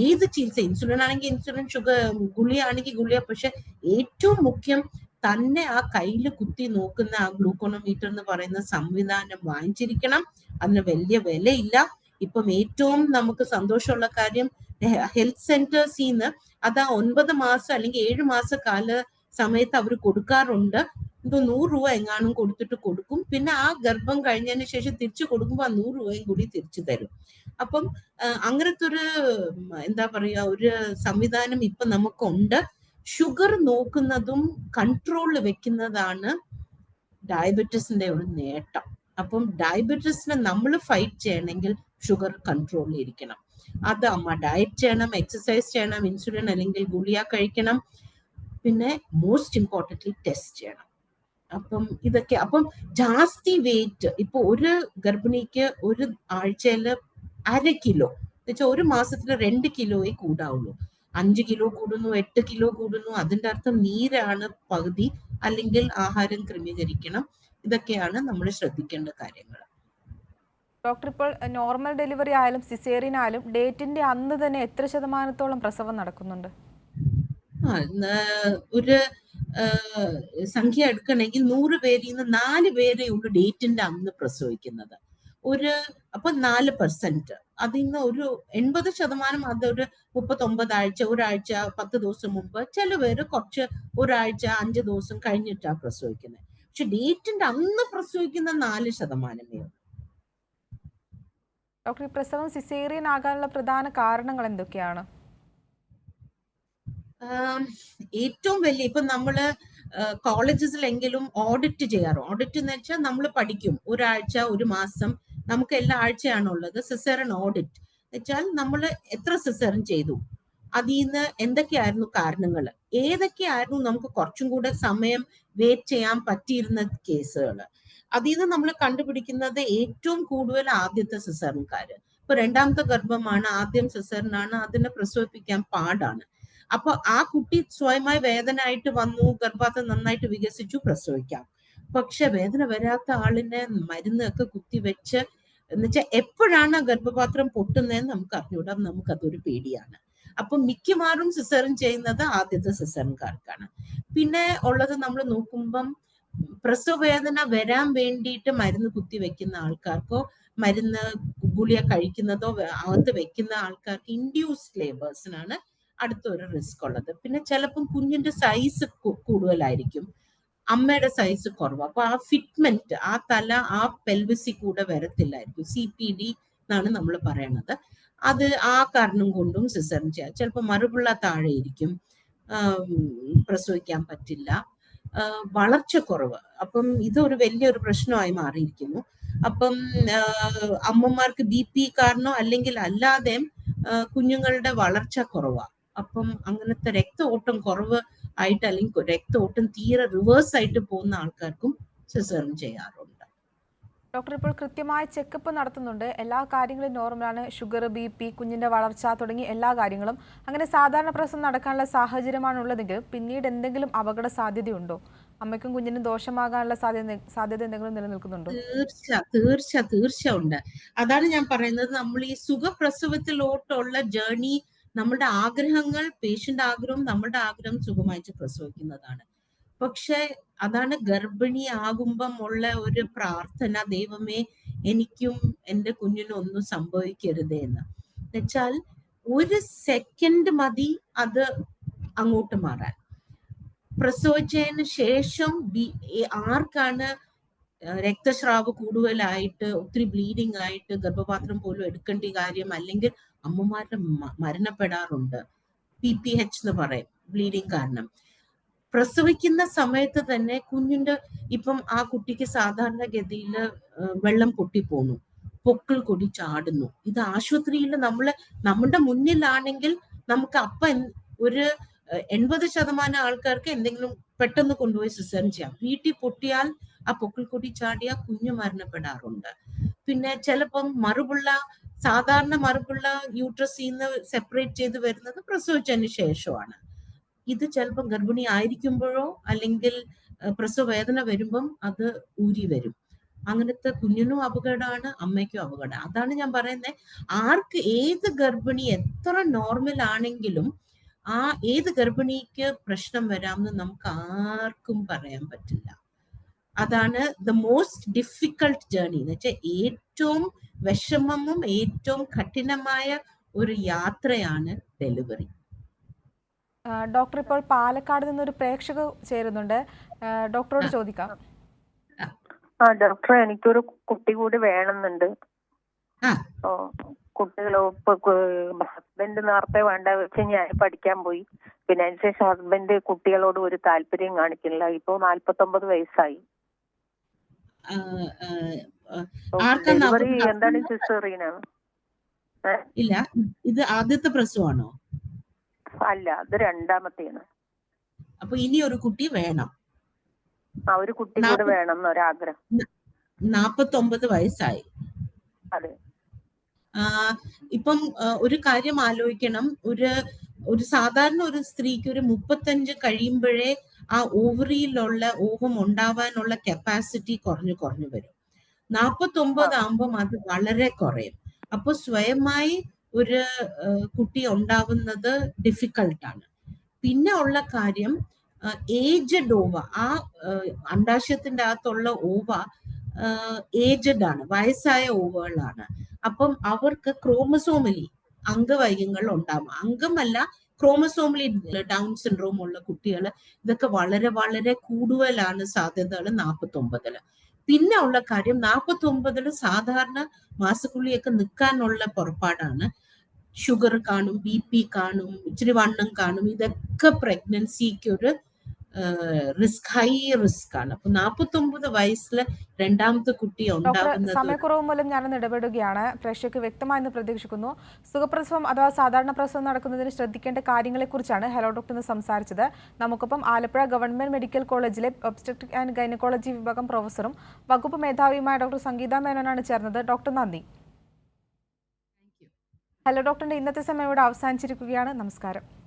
ഏത് ചികിത്സ? ഇൻസുലിൻ ആണെങ്കിൽ ഇൻസുലിൻ ഷുഗർ ഗുളിയാണെങ്കിൽ ഗുളിയ പക്ഷെ ഏറ്റവും മുഖ്യം തന്നെ ആ കയ്യിൽ കുത്തി നോക്കുന്ന ആ ഗ്ലൂക്കോണോമീറ്റർ എന്ന് പറയുന്ന സംവിധാനം വാങ്ങിച്ചിരിക്കണം. അതിന് വലിയ വിലയില്ല. ഇപ്പം ഏറ്റവും നമുക്ക് സന്തോഷമുള്ള കാര്യം ഹെൽത്ത് സെന്റേഴ്സിൽ നിന്ന് അത് ആ ഒൻപത് മാസം അല്ലെങ്കിൽ ഏഴ് മാസ കാല സമയത്ത് അവർ കൊടുക്കാറുണ്ട്. എന്തോ നൂറ് രൂപ എങ്ങാനും കൊടുത്തിട്ട് കൊടുക്കും. പിന്നെ ആ ഗർഭം കഴിഞ്ഞതിന് ശേഷം തിരിച്ചു കൊടുക്കുമ്പോൾ ആ നൂറ് രൂപയും കൂടി തിരിച്ചു തരും. അപ്പം അങ്ങനത്തെ ഒരു എന്താ പറയാ ഒരു സംവിധാനം ഇപ്പൊ നമുക്കുണ്ട്. ഷുഗർ നോക്കുന്നതും കൺട്രോളിൽ വെക്കുന്നതാണ് ഡയബറ്റീസിന്റെ ഒരു നേട്ടം. അപ്പം ഡയബറ്റീസിനെ നമ്മൾ ഫൈറ്റ് ചെയ്യണമെങ്കിൽ ഷുഗർ കൺട്രോളിൽ ഇരിക്കണം. അത് അമ്മ ഡയറ്റ് ചെയ്യണം എക്സസൈസ് ചെയ്യണം ഇൻസുലിൻ അല്ലെങ്കിൽ ഗുളിയ കഴിക്കണം. പിന്നെ മോസ്റ്റ് ഇമ്പോർട്ടന്റ് ടെസ്റ്റ് ചെയ്യണം. അപ്പം ഇതൊക്കെ അപ്പം ജാസ്തി വെയിറ്റ് ഇപ്പൊ ഒരു ഗർഭിണിക്ക് ഒരു ആഴ്ചയിൽ അര കിലോ. എന്നുവെച്ചാൽ ഒരു മാസത്തിൽ രണ്ട് കിലോയെ കൂടാവുള്ളൂ. അഞ്ച് കിലോ കൂടുന്നു എട്ട് കിലോ കൂടുന്നു അതിന്റെ അർത്ഥം നീരാണ് പകുതി അല്ലെങ്കിൽ ആഹാരം ക്രമീകരിക്കണം. ഇതൊക്കെയാണ് നമ്മൾ ശ്രദ്ധിക്കേണ്ട കാര്യങ്ങൾ. ഡോക്ടർ ഇപ്പോൾ നോർമൽ ഡെലിവറി ആയാലും സിസേറിയൻ ആയാലും ഡേറ്റിന്റെ അന്ന് തന്നെ എത്ര ശതമാനത്തോളം പ്രസവം നടക്കുന്നുണ്ട്? ആ ഒരു സംഖ്യ എടുക്കണമെങ്കിൽ നൂറ് പേരിൽ നിന്ന് നാല് പേരെ ഉള്ളു ഡേറ്റിന്റെ അന്ന് പ്രസവിക്കുന്നത്. ഒരു അപ്പൊ നാല് പെർസെന്റ് അതിൽ നിന്ന് ഒരു എൺപത് ശതമാനം അതൊരു മുപ്പത്തൊമ്പത് ആഴ്ച ഒരാഴ്ച പത്ത് ദിവസം മുമ്പ് ചില പേര് കുറച്ച് ഒരാഴ്ച അഞ്ച് ദിവസം കഴിഞ്ഞിട്ടാണ് പ്രസവിക്കുന്നത്. പക്ഷെ ഡേറ്റിന്റെ അന്ന് പ്രസവിക്കുന്ന നാല് ശതമാനമേ ഉള്ളൂ. ഡോക്ടർ പ്രസവം സിസേറിയൻ ആകാനുള്ള പ്രധാന കാരണങ്ങൾ എന്തൊക്കെയാണ്? ഏറ്റവും വലിയ ഇപ്പൊ നമ്മൾ കോളേജസിലെങ്കിലും ഓഡിറ്റ് ചെയ്യാറ്. ഓഡിറ്റ് എന്ന് വെച്ചാൽ നമ്മൾ പഠിക്കും. ഒരാഴ്ച ഒരു മാസം നമുക്ക് എല്ലാ ആഴ്ചയാണുള്ളത് സിസേറൻ ഓഡിറ്റ് വെച്ചാൽ നമ്മൾ എത്ര സിസേറൻ ചെയ്തു? അതിൽ നിന്ന് എന്തൊക്കെയായിരുന്നു കാരണങ്ങൾ ഏതൊക്കെയായിരുന്നു നമുക്ക് കുറച്ചും കൂടെ സമയം വെയിറ്റ് ചെയ്യാൻ പറ്റിയിരുന്ന കേസുകൾ അതിൽ നിന്ന് നമ്മൾ കണ്ടുപിടിക്കുന്നത് ഏറ്റവും കൂടുതൽ ആദ്യത്തെ സിസേറിൻകാര് ഇപ്പൊ രണ്ടാമത്തെ ഗർഭമാണ് ആദ്യം സിസേറിനാണ് അതിനെ പ്രസവിപ്പിക്കാൻ പാടാണ്. അപ്പൊ ആ കുട്ടി സ്വയമായി വേദനയായിട്ട് വന്നു ഗർഭാത്തം നന്നായിട്ട് വികസിച്ചു പ്രസവിക്കാം. പക്ഷെ വേദന വരാത്ത ആളിനെ മരുന്നൊക്കെ കുത്തിവെച്ച് എന്നുവെച്ചാൽ എപ്പോഴാണ് ഗർഭപാത്രം പൊട്ടുന്നതെന്ന് നമുക്ക് അറിഞ്ഞൂടാം നമുക്ക് അതൊരു പേടിയാണ്. അപ്പൊ മിക്കവാറും സിസറിൻ ചെയ്യുന്നത് ആദ്യത്തെ സിസറിൻകാർക്കാണ് പിന്നെ ഉള്ളത് നമ്മൾ നോക്കുമ്പം പ്രസവവേദന വരാൻ വേണ്ടിയിട്ട് മരുന്ന് കുത്തിവെക്കുന്ന ആൾക്കാർക്കോ മരുന്ന് ഗുളിയ കഴിക്കുന്നതോ അകത്ത് വെക്കുന്ന ആൾക്കാർക്ക് ഇൻഡ്യൂസ്ഡ് ലേബേഴ്സിനാണ് അടുത്തൊരു റിസ്ക് ഉള്ളത് പിന്നെ ചിലപ്പം കുഞ്ഞിന്റെ സൈസ് കൂടുതലായിരിക്കും. അമ്മയുടെ സൈസ് കുറവ്. അപ്പൊ ആ ഫിറ്റ്മെന്റ് ആ തല ആ പെൽവിസി കൂടെ വരത്തില്ലായിരിക്കും. സി പി ഡി എന്നാണ് നമ്മൾ പറയണത്. അത് ആ കാരണം കൊണ്ടും സിസറിൻ ചെയ്യാം. ചിലപ്പോൾ മറുപിള്ള താഴെ ഇരിക്കും പ്രസവിക്കാൻ പറ്റില്ല. വളർച്ച കുറവ്. അപ്പം ഇതൊരു വലിയൊരു പ്രശ്നമായി മാറിയിരിക്കുന്നു. അപ്പം അമ്മമാർക്ക് ബി പി കാരണോ അല്ലെങ്കിൽ അല്ലാതെ കുഞ്ഞുങ്ങളുടെ വളർച്ച കുറവാണ് അപ്പം അങ്ങനത്തെ രക്ത ഓട്ടം കുറവ് ആയിട്ട് അല്ലെങ്കിൽ രക്ത ഓട്ടം തീരെ റിവേഴ്സ് ആയിട്ട് പോകുന്ന ആൾക്കാർക്കും സിസേറിൻ ചെയ്യാറുണ്ട്. ഡോക്ടർ ഇപ്പോൾ കൃത്യമായ ചെക്കപ്പ് നടത്തുന്നുണ്ട്. എല്ലാ കാര്യങ്ങളും നോർമലാണ് ഷുഗർ ബി പി കുഞ്ഞിന്റെ വളർച്ച തുടങ്ങി എല്ലാ കാര്യങ്ങളും. അങ്ങനെ സാധാരണ പ്രസവം നടക്കാനുള്ള സാഹചര്യമാണ് ഉള്ളതെങ്കിൽ പിന്നീട് എന്തെങ്കിലും അപകട സാധ്യതയുണ്ടോ? അമ്മയ്ക്കും കുഞ്ഞിനും ദോഷമാകാനുള്ള സാധ്യത സാധ്യത എന്തെങ്കിലും നിലനിൽക്കുന്നുണ്ടോ? തീർച്ച തീർച്ച തീർച്ച ഉണ്ട് അതാണ് ഞാൻ പറയുന്നത്. നമ്മൾ ഈ സുഖപ്രസവത്തിലോട്ടുള്ള ജേർണി നമ്മുടെ ആഗ്രഹങ്ങൾ പേഷ്യന്റ് ആഗ്രഹം നമ്മളുടെ ആഗ്രഹം സുഖമായിട്ട് പ്രസവിക്കുന്നതാണ്. പക്ഷെ അതാണ് ഗർഭിണി ആകുമ്പം ഉള്ള ഒരു പ്രാർത്ഥന ദൈവമേ എനിക്കും എന്റെ കുഞ്ഞിനും ഒന്നും സംഭവിക്കരുത് എന്ന്. വെച്ചാൽ ഒരു സെക്കൻഡ് മതി അത് അങ്ങോട്ട് മാറാൻ. പ്രസവിച്ചതിന് ശേഷം ആർക്കാണ് രക്തസ്രാവ് കൂടുതലായിട്ട് ഒത്തിരി ബ്ലീഡിംഗ് ആയിട്ട് ഗർഭപാത്രം പോലും എടുക്കേണ്ട കാര്യം അല്ലെങ്കിൽ അമ്മമാരുടെ മരണപ്പെടാറുണ്ട്. പി പി എച്ച് എന്ന് പറയും ബ്ലീഡിങ് കാരണം. പ്രസവിക്കുന്ന സമയത്ത് തന്നെ കുഞ്ഞിന്റെ ഇപ്പം ആ കുട്ടിക്ക് സാധാരണ ഗതിയിൽ വെള്ളം പൊട്ടിപ്പോന്നു. പൊക്കിൾ കൊടി ചാടുന്നു. ഇത് ആശുപത്രിയിൽ നമ്മൾ നമ്മുടെ മുന്നിലാണെങ്കിൽ നമുക്ക് അപ്പ ഒരു എൺപത് ശതമാനം ആൾക്കാർക്ക് എന്തെങ്കിലും പെട്ടെന്ന് കൊണ്ടുപോയി സിസേറിൻ ചെയ്യാം. വീട്ടിൽ പൊട്ടിയാൽ ആ പൊക്കിൾ കൊടി ചാടിയ കുഞ്ഞു മരണപ്പെടാറുണ്ട്. പിന്നെ ചിലപ്പം മറുപിള്ള സാധാരണ മറുപുള്ള യൂട്രസിൽ നിന്ന് സെപ്പറേറ്റ് ചെയ്ത് വരുന്നത് പ്രസവിച്ചതിന് ശേഷമാണ്. ഇത് ചിലപ്പം ഗർഭിണി ആയിരിക്കുമ്പോഴോ അല്ലെങ്കിൽ പ്രസവ വേദന വരുമ്പം അത് ഊരി വരും. അങ്ങനത്തെ കുഞ്ഞിനും അപകടമാണ് അമ്മയ്ക്കും അപകടം അതാണ് ഞാൻ പറയുന്നത് ആർക്ക് ഏത് ഗർഭിണി എത്ര നോർമൽ ആണെങ്കിലും ആ ഏത് ഗർഭിണിക്ക് പ്രശ്നം വരാമെന്ന് നമുക്ക് ആർക്കും പറയാൻ പറ്റില്ല. അതാണ് ദ മോസ്റ്റ് ഡിഫിക്കൾട്ട് ജേർണി എന്ന് വെച്ചാൽ ഏറ്റവും വിഷമമും ഏറ്റവും കഠിനമായ ഒരു യാത്രയാണ് ഡെലിവറി. ഡോക്ടർ ഇപ്പോൾ പാലക്കാട് നിന്ന് ഒരു പ്രേക്ഷക ചേരുന്നുണ്ട് ഡോക്ടറോട് ചോദിക്കാം. ആ. ഡോക്ടർ എനിക്കൊരു കുട്ടി കൂടി വേണമെന്നുണ്ട്. ആ. ഓ കുട്ടികൾ ഹസ്ബൻഡ് നേരത്തെ വേണ്ട വെച്ച് ഞാൻ പഠിക്കാൻ പോയി. പിന്നെ അതിനുശേഷം ഹസ്ബൻഡ് കുട്ടികളോട് ഒരു താല്പര്യം കാണിക്കില്ല ഇപ്പൊ നാല്പത്തൊമ്പത് വയസ്സായി ആ, ആ, ആ, ആർക്കാ ഡെലിവറി നാപ്പത്തി- എന്താണ് സിസേറിയനാണ് ഇല്ല ഇത് ആദ്യത്തെ പ്രസവമാണോ അല്ല അത് രണ്ടാമത്തേന്ന് അപ്പൊ ഇനി ഒരു കുട്ടി വേണം. ആ ഒരു കുട്ടി കൂടി വേണം എന്നൊരാഗ്രഹം. നാപ്പത്തൊമ്പത് വയസ്സായി. അതെ. ഇപ്പം ഒരു കാര്യം ആലോചിക്കണം. ഒരു ഒരു സാധാരണ ഒരു സ്ത്രീക്ക് ഒരു മുപ്പത്തഞ്ച് കഴിയുമ്പോഴേ ആ ഓവറിയിലുള്ള ഓവം ഉണ്ടാവാനുള്ള കപ്പാസിറ്റി കുറഞ്ഞു കുറഞ്ഞു വരും. നാപ്പത്തൊമ്പത് ആകുമ്പം അത് വളരെ കുറയും. അപ്പൊ സ്വയമായി ഒരു കുട്ടി ഉണ്ടാവുന്നത് ഡിഫിക്കൾട്ടാണ് പിന്നെ ഉള്ള കാര്യം ഏജഡ് ഓവ ആ, അണ്ടാശയത്തിന്റെ അകത്തുള്ള ഓവ ഏജഡ് ആണ് വയസ്സായ ഓവകളാണ് അപ്പം അവർക്ക് ക്രോമസോമലി അംഗവൈകങ്ങൾ ഉണ്ടാവും. അംഗമല്ല ക്രോമസോമലി ഡൗൺ സിൻഡ്രോം ഉള്ള കുട്ടികൾ ഇതൊക്കെ വളരെ വളരെ കൂടുതലാണ് സാധ്യതകൾ നാൽപ്പത്തി ഒമ്പതിൽ പിന്നെ ഉള്ള കാര്യം നാൽപ്പത്തി ഒമ്പതിൽ സാധാരണ മാസക്കുള്ളിയൊക്കെ നിൽക്കാനുള്ള പുറപ്പാടാണ്. ഷുഗർ കാണും ബി പി കാണും ഇച്ചിരി വണ്ണം കാണും ഇതൊക്കെ പ്രഗ്നൻസിക്ക് ഒരു റിസ്ക് ഹൈ റിസ്ക് ആണ്. അപ്പൊ നാൽപ്പത്തൊമ്പത് വയസ്സിൽ രണ്ടാമത്തെ കുട്ടി ഉണ്ടാകുന്നത് സമയക്കുറവ് മൂലം ഞാനൊന്ന് ഇടപെടുകയാണ്. പ്രേക്ഷകർക്ക് വ്യക്തമായെന്ന് പ്രതീക്ഷിക്കുന്നു. സുഖപ്രസവം അഥവാ സാധാരണ പ്രസവം നടക്കുന്നതിന് ശ്രദ്ധിക്കേണ്ട കാര്യങ്ങളെക്കുറിച്ചാണ് ഹലോ ഡോക്ടർ സംസാരിച്ചത്. നമുക്കൊപ്പം ആലപ്പുഴ ഗവൺമെന്റ് മെഡിക്കൽ കോളേജിലെ ഒബ്സ്റ്ററ്റിക് ആൻഡ് ഗൈനക്കോളജി വിഭാഗം പ്രൊഫസറും വകുപ്പ് മേധാവിയുമായ ഡോക്ടർ സംഗീത മേനോനാണ് ചേർന്നത്. ഡോക്ടർ നന്ദി. ഹലോ ഡോക്ടറിന്റെ ഇന്നത്തെ സമയം ഇവിടെ അവസാനിച്ചിരിക്കുകയാണ്. നമസ്കാരം.